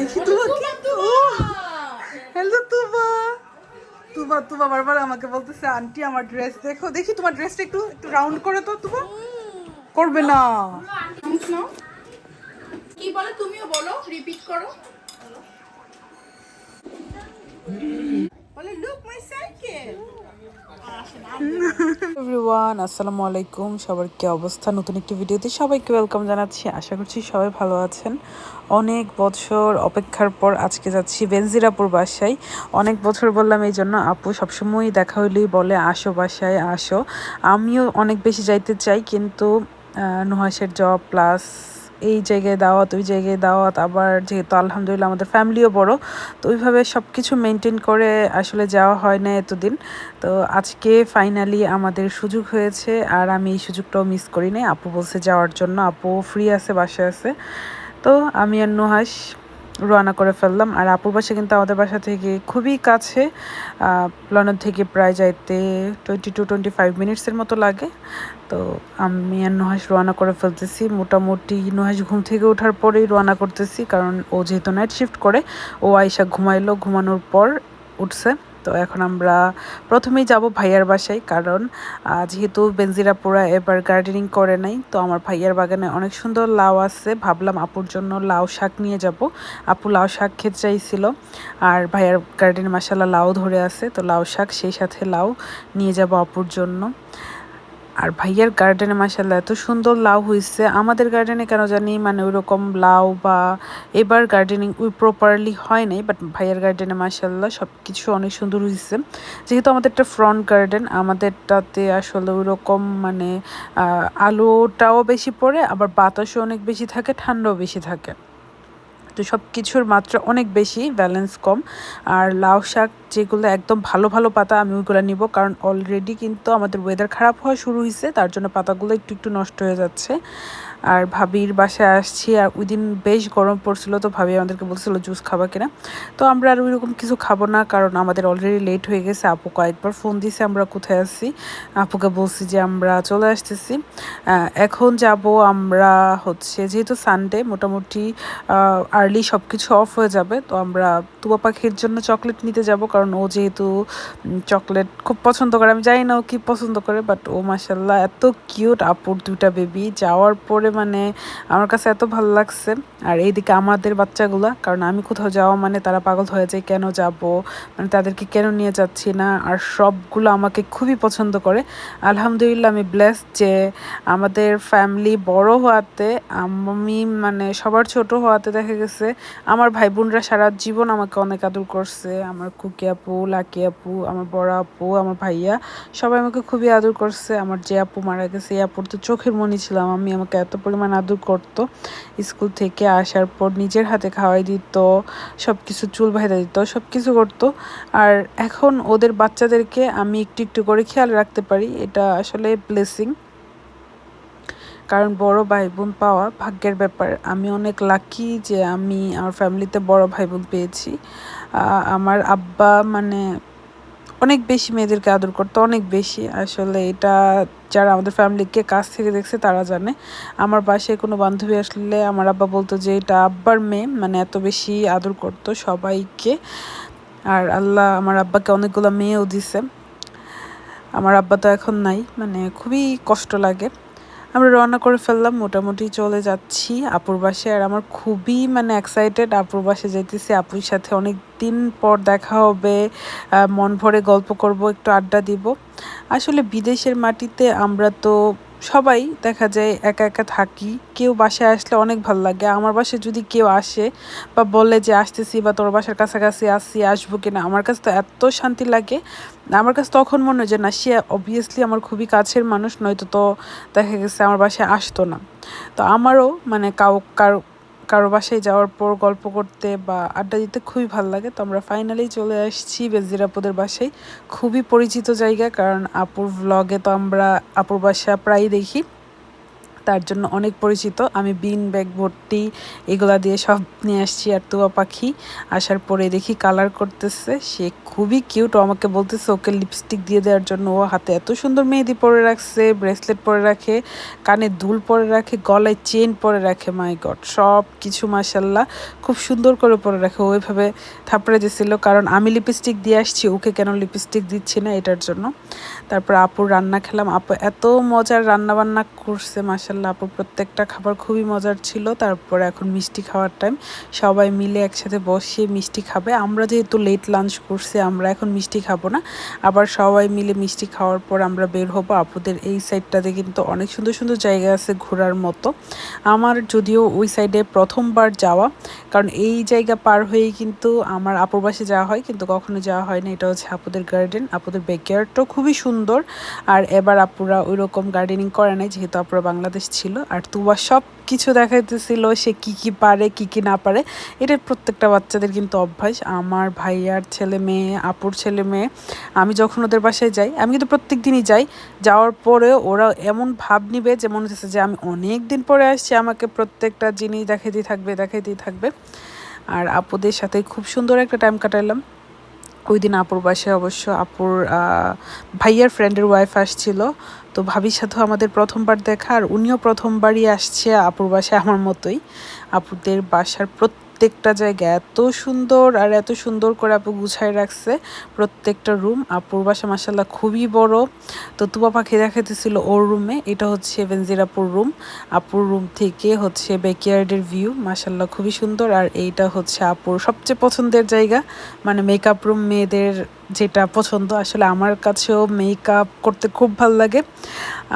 দেখি তুবা কি হ্যালো তুবা। তুবা তুবা বারবার আমাকে বলতেছে আন্টি আমার ড্রেস দেখো দেখি তোমার ড্রেসটা একটু একটু রাউন্ড করে তো তুবা। করবে না। কি বলে তুমিও বলো রিপিট করো। বলে লুক মাই সাইকেল এভরিওয়ান, আসসালামু আলাইকুম। সবার কি অবস্থা? নতুন একটি ভিডিওতে সবাইকে ওয়েলকাম জানাচ্ছি। আশা করছি সবাই ভালো আছেন। অনেক বছর অপেক্ষার পর আজকে যাচ্ছি বেনজিরাপুর বাসায়। অনেক বছর বললাম এই জন্য, আপু সবসময় দেখা হইলেই বলে, আসো বাসায়, আসো। আমিও অনেক বেশি যাইতে চাই, কিন্তু নুহাসের জব প্লাস এই জায়গায় দাওয়াত, ওই জায়গায় দাওয়াত, আবার যেহেতু আলহামদুলিল্লাহ আমাদের ফ্যামিলিও বড়, তো ওইভাবে সব কিছু মেনটেন করে আসলে যাওয়া হয় না এতদিন। তো আজকে ফাইনালি আমাদের সুযোগ হয়েছে, আর আমি এই সুযোগটাও মিস করি নাই। আপু বলছে যাওয়ার জন্য, আপু ফ্রি আছে বাসে আছে। তো আমি আর নুহাস রওনা করে ফেললাম। আর আপুর বাসা কিন্তু আমাদের বাসা থেকে খুবই কাছে লন্ডন থেকে প্রায় যাইতে টোয়েন্টি টু টোয়েন্টি ফাইভ মিনিটসের মতো লাগে। তো আমি আর নুহাস রওনা করে ফেলতেছি। মোটামুটি নুহাস ঘুম থেকে ওঠার পরেই রওনা করতেছি, কারণ ও যেহেতু নাইট শিফট করে, ও আয়সা ঘুমাইলো। ঘুমানোর পর উঠছে। তো এখন আমরা প্রথমেই যাব ভাইয়ার বাসায়, কারণ যেহেতু বেনজিরাপুরা এবার গার্ডেনিং করে নাই, তো আমার ভাইয়ার বাগানে অনেক সুন্দর লাউ আছে। ভাবলাম আপুর জন্য লাউ শাক নিয়ে যাব। আপু লাউ শাক খেতে চাইছিল, আর ভাইয়ার গার্ডেন মাসাল্লাহ লাউ ধরে আছে, তো লাউ শাক সেই সাথে লাউ নিয়ে যাব আপুর জন্য। আর ভাইয়ার গার্ডেনে মাসাল্লাহ এত সুন্দর লাউ হয়েছে আমাদের গার্ডেনে কেন জানি মানে ওইরকম লাউ বা এবার গার্ডেনিং ওই প্রপারলি হয় নাই বাট ভাইয়ার গার্ডেনে মাসাল্লাহ সব কিছু অনেক সুন্দর হয়েছে যেহেতু আমাদেরটা ফ্রন্ট গার্ডেন আমাদেরটাতে আসলে ওইরকম মানে আলোটাও বেশি পড়ে, আবার বাতাসও অনেক বেশি থাকে, ঠান্ডাও বেশি থাকে। তো সব কিছুর মাত্রা অনেক বেশি ব্যালেন্স কম। আর লাউ শাক যেগুলো একদম ভালো ভালো পাতা, আমি ওইগুলো নিব। কারণ অলরেডি কিন্তু আমাদের ওয়েদার খারাপ হওয়া শুরু হয়েছে তার জন্য পাতাগুলো একটু একটু নষ্ট হয়ে যাচ্ছে। আর ভাবির বাসায় আসছি, আর ওই দিন বেশ গরম পড়ছিল তো ভাবি আমাদেরকে বলছিল জুস খাবা কিনা। তো আমরা আর ওইরকম কিছু খাব না, কারণ আমাদের অলরেডি লেট হয়ে গেছে, আপু কয়েকবার ফোন দিছে, আমরা কোথায় আছি? আপুকে বলছি যে আমরা চলে আসতেছি। এখন যাব আমরা হচ্ছে, যেহেতু সানডে মোটামুটি আর্লি সব কিছু অফ হয়ে যাবে, তো আমরা তুবা পাখির জন্য চকলেট নিতে যাব, কারণ ও যেহেতু চকলেট খুব পছন্দ করে। আমি জানি না ও কি পছন্দ করে বাট ও মাসাল্লাহ এত কিউট আপুর দুটা বেবি যাওয়ার পরে মানে আমার কাছে এত ভালো লাগছে। আর এইদিকে আমাদের বাচ্চাগুলা, কারণ আমি কোথাও যাওয়া মানে তারা পাগল হয়ে যায়, কেন যাব? মানে তাদেরকে কেন নিয়ে যাচ্ছি না? আর সবগুলো আমাকে খুবই পছন্দ করে। আলহামদুলিল্লাহ আমি ব্লেস যে আমাদের ফ্যামিলি বড় হওয়াতে, আমি মানে সবার ছোট হওয়াতে দেখা গেছে, আমার ভাই বোনরা সারা জীবন আমাকে অনেক আদর করছে। আমার কুকি আপু, লাকি আপু, আমার বড় আপু, আমার ভাইয়া, সবাই আমাকে খুবই আদর করছে। আমার যে আপু মারা গেছে, এই আপুর তো চোখের মনি ছিলাম আমি আমাকে এত পরিমাণ আদর করতো। স্কুল থেকে আসার পর নিজের হাতে খাওয়াই দিত সব কিছু চুল ভাইদা দিত সব কিছু করতো। আর এখন ওদের বাচ্চাদেরকে আমি একটু একটু করে খেয়াল রাখতে পারি, এটা আসলে ব্লেসিং কারণ বড় ভাই বোন পাওয়া ভাগ্যের ব্যাপার। আমি অনেক লাকি যে আমি আমার ফ্যামিলিতে বড় ভাই বোন পেয়েছি আমার আব্বা মানে অনেক বেশি মেয়েদেরকে আদর করতো, অনেক বেশি। আসলে এটা যারা আমাদের ফ্যামিলিকে কাছ থেকে দেখছে তারা জানে। আমার বাসায় কোনো বান্ধবী আসলে আমার আব্বা বলতো যে, এটা আব্বার মেয়ে মানে এত বেশি আদর করতো সবাইকে। আর আল্লাহ আমার আব্বাকে অনেকগুলো মেয়েও দিছে। আমার আব্বা তো এখন নাই মানে খুবই কষ্ট লাগে। আমরা রওনা করে ফেললাম, মোটামুটি চলে যাচ্ছি আপুর বাসে আর আমার খুবই মানে এক্সাইটেড আপুর বাসে যাইতেছি। আপুর সাথে অনেক দিন পর দেখা হবে মন ভরে গল্প করব, একটু আড্ডা দিব। আসলে বিদেশের মাটিতে আমরা তো সবাই দেখা যায় একা একা থাকি। কেউ বাসায় আসলে অনেক ভালো লাগে। আমার বাসায় যদি কেউ আসে বা বলে যে, আসতেছি বা তোর বাসার কাছাকাছি আসছি আসব কিনা? আমার কাছে তো এত শান্তি লাগে। আমার কাছে তখন মনে হয় যে, না, সে অবভিয়াসলি আমার খুবই কাছের মানুষ, নয়তো তো দেখা গেছে আমার বাসায় আসতো না। তো আমারও মানে কাউ, কারও কারও বাসায় যাওয়ার পর গল্প করতে বা আড্ডা দিতে খুবই ভালো লাগে। তো আমরা ফাইনালি চলে আসছি বেজিরাপুদের বাসায়। খুবই পরিচিত জায়গা কারণ আপুর ভ্লগে তো আমরা আপুর বাসা প্রায়ই দেখি। তার জন্য অনেক পরিচিত। আমি বিন, ব্যাগ, ভর্তি এগুলা দিয়ে সব নিয়ে আসছি আর তুয়া পাখি। আসার পরে দেখি কালার করতেছে। সে খুবই কিউট। আমাকে বলতেছে, ওকে লিপস্টিক দিয়ে দেওয়ার জন্য ও হাতে এত সুন্দর মেহেদি পরে রাখছে ব্রেসলেট পরে রাখে, কানে দুল পরে রাখে, গলায় চেন পরে রাখে মাই গড সব কিছু মাসাল্লাহ খুব সুন্দর করে পরে রাখে। ওইভাবে থাপড়ে দিছিল, কারণ আমি লিপস্টিক দিয়ে আসছি, ওকে কেন লিপস্টিক দিচ্ছি না এটার জন্য? তারপর আপুর রান্না খেলাম। আপু এত মজার রান্না বান্না করছে মাসাল্লাহ আপুর প্রত্যেকটা খাবার খুবই মজার ছিল, তারপর এখন মিষ্টি খাওয়ার টাইম সবাই মিলে একসাথে বসে মিষ্টি খাবে। আমরা যেহেতু লেট লাঞ্চ করছি, আমরা এখন মিষ্টি খাব না। আবার সবাই মিলে মিষ্টি খাওয়ার পর আমরা বের হব। আপুদের এই সাইডটাতে কিন্তু অনেক সুন্দর সুন্দর জায়গা আছে ঘোরার মতো। আমার যদিও ওই সাইডে প্রথমবার যাওয়া, কারণ এই জায়গা পার হয়েই কিন্তু আমার আপুর বাসে যাওয়া হয়, কিন্তু কখনো যাওয়া হয় না। এটা হচ্ছে আপুদের গার্ডেন আপুদের ব্যাকয়ার্ডটাও খুবই সুন্দর। আর এবার আপুরা ওই রকম গার্ডেনিং করে নাই, যেহেতু আপুরা বাংলাদেশ ছিল আর তুবা সব কিছু দেখাইতেছিল সে কি কি পারে, কি কি না পারে। এটা প্রত্যেকটা বাচ্চাদের কিন্তু অভ্যাস। আমার ভাইয়ার ছেলে মেয়ে, আপুর ছেলে মেয়ে, আমি যখন ওদের বাসায় যাই, আমি কিন্তু প্রত্যেক দিনই যাই। যাওয়ার পরে ওরা এমন ভাব নিবে যে মনে হচ্ছে যে আমি অনেক দিন পরে আসছি, আমাকে প্রত্যেকটা জিনিস দেখাইতেই থাকবে দেখাইতেই থাকবে। আর আপুদের সাথে খুব সুন্দর একটা টাইম কাটালাম ওই দিন আপুর বাসায় অবশ্য আপুর ভাইয়ার ফ্রেন্ডের ওয়াইফ আসছিল। তো ভাবির সাথেও আমাদের প্রথমবার দেখা, আর উনিও প্রথমবারই আসছে আপুর বাসায় আমার মতোই। আপুদের বাসার প্রত্যেকটা জায়গা এত সুন্দর আর এত সুন্দর করে আপু গুছায় রাখছে। প্রত্যেকটা রুম, আপুর বাসা মাসাল্লাহ খুবই বড়। তো তুবা পাখি দেখাইতেছিল ওর রুমে, এটা হচ্ছে বেনজিরাপুর রুম আপুর রুম থেকে হচ্ছে ব্যাকয়ার্ডের ভিউ মাসাল্লাহ খুবই সুন্দর। আর এইটা হচ্ছে আপুর সবচেয়ে পছন্দের জায়গা মানে মেকআপ রুম মেয়েদের যেটা পছন্দ, আসলে আমার কাছেও মেকআপ করতে খুব ভালো লাগে।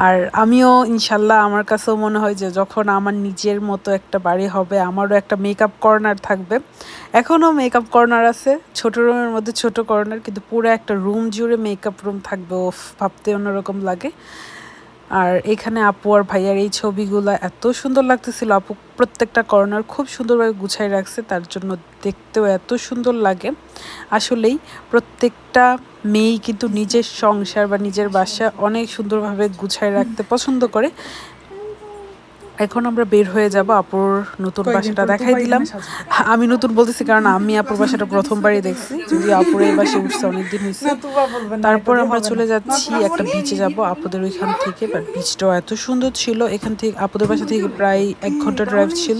আর আমিও ইনশাল্লাহ, আমার কাছেও মনে হয় যে যখন আমার নিজের মতো একটা বাড়ি হবে, আমারও একটা মেকআপ কর্নার থাকবে। এখনও মেকআপ কর্নার আছে, ছোট রুমের মধ্যে ছোট কর্নার কিন্তু পুরো একটা রুম জুড়ে মেকআপ রুম থাকবে। ও ভাবতে অন্যরকম লাগে। আর এখানে আপু আর ভাইয়ার এই ছবিগুলো এত সুন্দর লাগতেছিল। আপু প্রত্যেকটা কর্নার খুব সুন্দরভাবে গুছাই রাখছে, তার জন্য দেখতেও এত সুন্দর লাগে। আসলেই প্রত্যেকটা মেয়েই কিন্তু নিজের সংসার বা নিজের বাসা অনেক সুন্দরভাবে গুছায় রাখতে পছন্দ করে। এখন আমরা বের হয়ে যাব আপুর নতুন বাসাটা দেখাই দিলাম। আমি নতুন বলতেছি কারণ আমি আপুর বাসাটা প্রথমবারই দেখছি। যদি আপুর এই বাসে উঠছে অনেকদিন হয়েছে তারপর আমরা চলে যাচ্ছি একটা বিচে যাব আপুদের ওইখান থেকে বাট বিচটাও এত সুন্দর ছিল। এখান থেকে আপুদের বাসা থেকে প্রায় এক ঘণ্টা ড্রাইভ ছিল।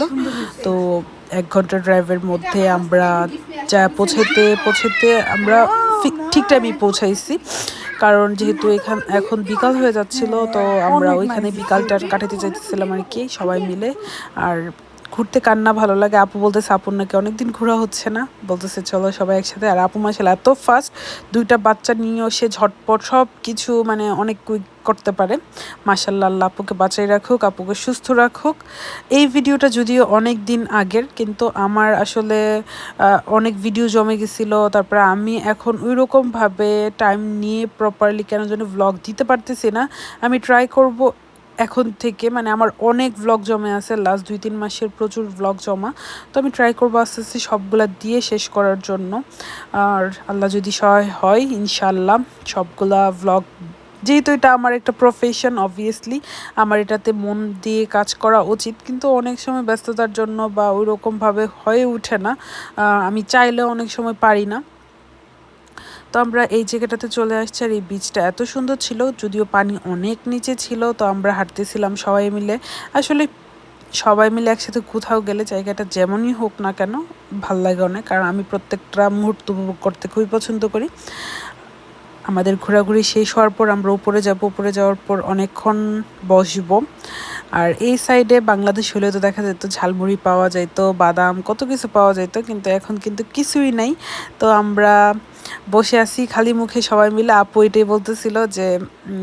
তো এক ঘণ্টা ড্রাইভের মধ্যে আমরা যা পৌঁছাতে পৌঁছাতে আমরা ঠিক- ঠিক টাইমে পৌঁছাইছি। কারণ যেহেতু এখান এখন বিকাল হয়ে যাচ্ছিল, তো আমরা ওইখানে বিকালটা কাটাতে চাইতেছিলাম আর কি, সবাই মিলে। আর ঘুরতে কান্না ভালো লাগে? আপু বলতেছে, আপুর নাকি অনেকদিন ঘোরা হচ্ছে না। বলতেছে, চলো সবাই একসাথে। আর আপু মাসাল এত ফাস্ট দুইটা বাচ্চা নিয়েও সে ঝটপট সব কিছু মানে অনেক কুইক করতে পারে। মাসাল্লাহ, আল্লাহ আপুকে বাঁচাই রাখুক, আপুকে সুস্থ রাখুক। এই ভিডিওটা যদিও অনেক দিন আগের, কিন্তু আমার আসলে অনেক ভিডিও জমে গেছিল। তারপরে আমি এখন ওই রকমভাবে টাইম নিয়ে প্রপারলি কেন যেন ভ্লগ দিতে পারতেছি না। আমি ট্রাই করব এখন থেকে মানে আমার অনেক ভ্লগ জমে আছে লাস্ট দুই, তিন মাসের প্রচুর ভ্লগ জমা। তো আমি ট্রাই করব আস্তে আস্তে সবগুলা দিয়ে শেষ করার জন্য। আর আল্লাহ যদি সহায় হয় ইনশাল্লাহ সবগুলা ভ্লগ যেহেতু এটা আমার একটা প্রফেশন অবভিয়াসলি আমার এটাতে মন দিয়ে কাজ করা উচিত। কিন্তু অনেক সময় ব্যস্ততার জন্য বা ওই রকমভাবে হয়ে ওঠে না। আমি চাইলেও অনেক সময় পারি না। তো আমরা এই জায়গাটাতে চলে আসছি আর এই বিচটা এত সুন্দর ছিল, যদিও পানি অনেক নিচে ছিল, তো আমরা হাঁটতেছিলাম সবাই মিলে। আসলে সবাই মিলে একসাথে কোথাও গেলে জায়গাটা যেমনই হোক না কেন, ভালো লাগে অনেক। কারণ আমি প্রত্যেকটা মুহূর্ত উপভোগ করতে খুবই পছন্দ করি। আমাদের ঘোরাঘুরি শেষ হওয়ার পর আমরা উপরে যাব, উপরে যাওয়ার পর অনেকক্ষণ বসবো। আর এই সাইডে বাংলাদেশ হলেও তো দেখা যেত ঝালমুড়ি পাওয়া যেত বাদাম, কত কিছু পাওয়া যেত কিন্তু এখন কিন্তু কিছুই নাই। তো আমরা বসে আছি খালি মুখে, সবাই মিলে আপু এটাই বলতেছিল যে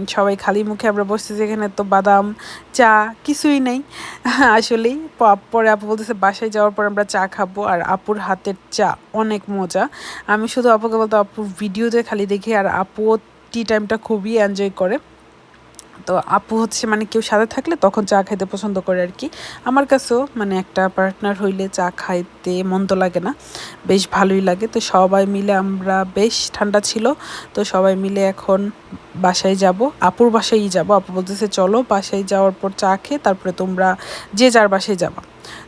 সবাই খালি মুখে আমরা বসতেছি এখানে, তো বাদাম, চা, কিছুই নেই। আসলেই পরে আপু বলতেছে, বাসায় যাওয়ার পর আমরা চা খাব আর আপুর হাতের চা, অনেক মজা। আমি শুধু আপুকে বলতো, আপুর ভিডিওতে খালি দেখি আর আপুও টি টাইমটা খুবই এনজয় করে। তো আপু হচ্ছে মানে কেউ সাথে থাকলে তখন চা খাইতে পছন্দ করে আর কি। আমার কাছেও মানে একটা পার্টনার হইলে চা খাইতে মন্দ লাগে না, বেশ ভালোই লাগে। তো সবাই মিলে আমরা বেশ ঠান্ডা ছিল, তো সবাই মিলে এখন বাসায় যাব। আপুর বাসায়ই যাব। আপু বলতেছে, চলো বাসায় যাওয়ার পর চা খেয়ে তারপরে তোমরা যে যার বাসায় যাবা।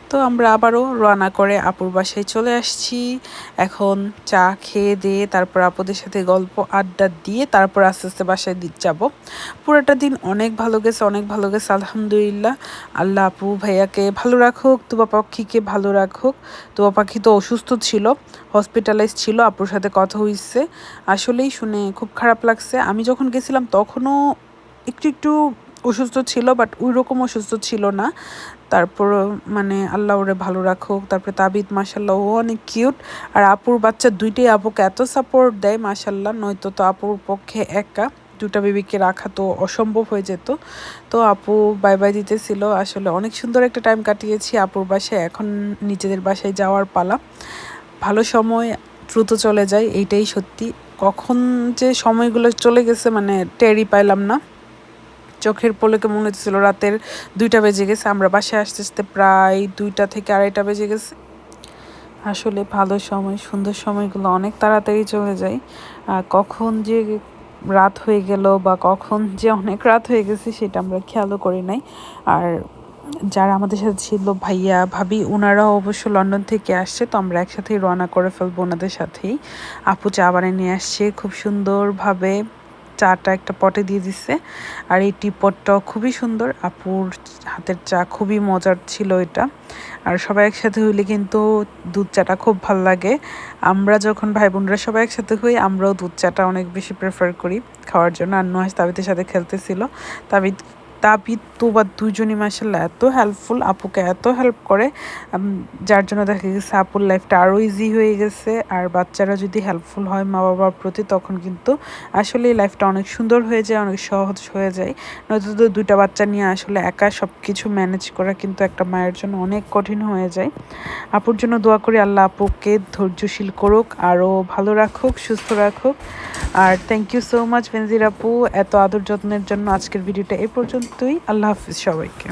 তো আমরা আবারও রান্না করে আপুর বাসায় চলে আসছি। এখন চা খেয়ে দিয়ে তারপর আপুদের সাথে গল্প, আড্ডা দিয়ে তারপর আস্তে আস্তে বাসায় যাব। পুরোটা দিন অনেক ভালো গেছে, অনেক ভালো গেছে, আলহামদুলিল্লাহ। আল্লাহ আপু ভাইয়াকে ভালো রাখুক, তুবা পাখিকে ভালো রাখুক। তুবা পাখি তো অসুস্থ ছিল হসপিটালাইজ ছিল, আপুর সাথে কথা হইছে। আসলেই শুনে খুব খারাপ লাগছে। আমি যখন গেছিলাম তখনও একটু একটু অসুস্থ ছিল বাট ওই রকম অসুস্থ ছিল না। তারপর মানে আল্লাহ ওরে ভালো রাখুক। তারপরে তাবিদ মাসাল্লাহ ও অনেক কিউট আর আপুর বাচ্চা দুইটাই আপুকে এত সাপোর্ট দেয় মাসাল্লাহ নয়তো তো আপুর পক্ষে একা। দুটা বেবিকে রাখা তো অসম্ভব হয়ে যেত। তো আপু বাই বাই দিতেছিল। আসলে অনেক সুন্দর একটা টাইম কাটিয়েছি আপুর বাসায়। এখন নিজেদের বাসায় যাওয়ার পালা। ভালো সময়, দ্রুত চলে যায়, এইটাই সত্যি। কখন যে সময়গুলো চলে গেছে মানে টেরই পাইলাম না। চোখের পলকে মনে হচ্ছিল রাতের দুইটা বেজে গেছে, আমরা বাসায় আসতে আসতে প্রায় দুইটা থেকে আড়াইটা বেজে গেছে। আসলে ভালো সময়, সুন্দর সময়গুলো অনেক তাড়াতাড়ি চলে যায়। আর কখন যে রাত হয়ে গেল বা কখন যে অনেক রাত হয়ে গেছে সেটা আমরা খেয়ালও করি নাই। আর যারা আমাদের সাথে ছিল ভাইয়া, ভাবি ওনারাও অবশ্য লন্ডন থেকে আসছে, তো আমরা একসাথেই রওনা করে ফেলব ওনাদের সাথেই। আপু চা বানিয়ে নিয়ে আসছে, খুব সুন্দরভাবে। চাটা একটা পটে দিয়ে দিচ্ছে আর এই টি পটটাও খুবই সুন্দর। আপুর হাতের চা খুবই মজার ছিল এটা। আর সবাই একসাথে হইলে কিন্তু দুধ চাটা খুব ভালো লাগে। আমরা যখন ভাই বোনরা সবাই একসাথে হই, আমরাও দুধ চাটা অনেক বেশি প্রেফার করি খাওয়ার জন্য। আর নুহাস তাবিতের সাথে খেলতেছিল। তাবিদ তাবিদ বা দুজনই মাসাল্লাহ এত হেল্পফুল আপুকে এত হেল্প করে যার জন্য দেখা গেছে আপুর লাইফটা আরও ইজি হয়ে গেছে। আর বাচ্চারা যদি হেল্পফুল হয় মা বাবার প্রতি, তখন কিন্তু আসলে লাইফটা অনেক সুন্দর হয়ে যায়, অনেক সহজ হয়ে যায়। নয়তো তো দুইটা বাচ্চা নিয়ে আসলে একা সব কিছু ম্যানেজ করা কিন্তু একটা মায়ের জন্য অনেক কঠিন হয়ে যায়। আপুর জন্য দোয়া করি আল্লাহ আপুকে ধৈর্যশীল করুক আরও ভালো রাখুক, সুস্থ রাখুক। আর thank you so much Benazir আপু, এত আদর যত্নের জন্য আজকের ভিডিওটা এই পর্যন্তই আল্লাহ হাফিজ সবাইকে।